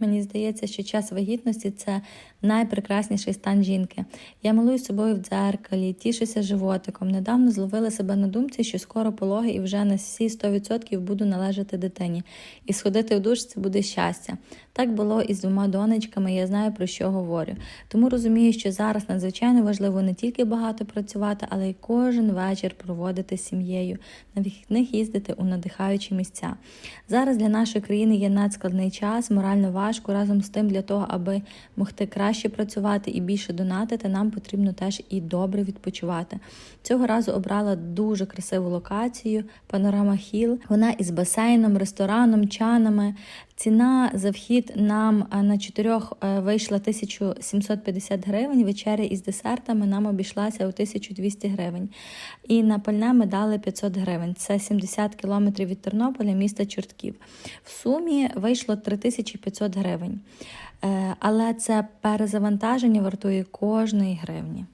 Мені здається, що час вагітності це найпрекрасніший стан жінки. Я милую собою в дзеркалі, тішуся животиком. Недавно зловила себе на думці, що скоро пологи і вже на всі 100% буду належати дитині. І сходити в душ це буде щастя. Так було і з двома донечками, я знаю про що говорю. Тому розумію, що зараз надзвичайно важливо не тільки багато працювати, але й кожен вечір проводити з сім'єю, на вихідних їздити у надихаючі місця. Зараз для нашої країни є надскладний час, морально важко. Разом з тим, для того, аби могти краще працювати і більше донатити, нам потрібно теж і добре відпочивати. Цього разу обрала дуже красиву локацію Панорама Хіл. Вона із басейном, рестораном, чанами. Ціна за вхід нам е, на чотирьох е, вийшла 1750 гривень. Вечеря із десертами нам обійшлася у 1200 гривень. І на пальне ми дали 500 гривень. Це 70 кілометрів від Тернополя, міста Чортків. В сумі вийшло 3500 гривень. Е, Але це перезавантаження вартує кожної гривні.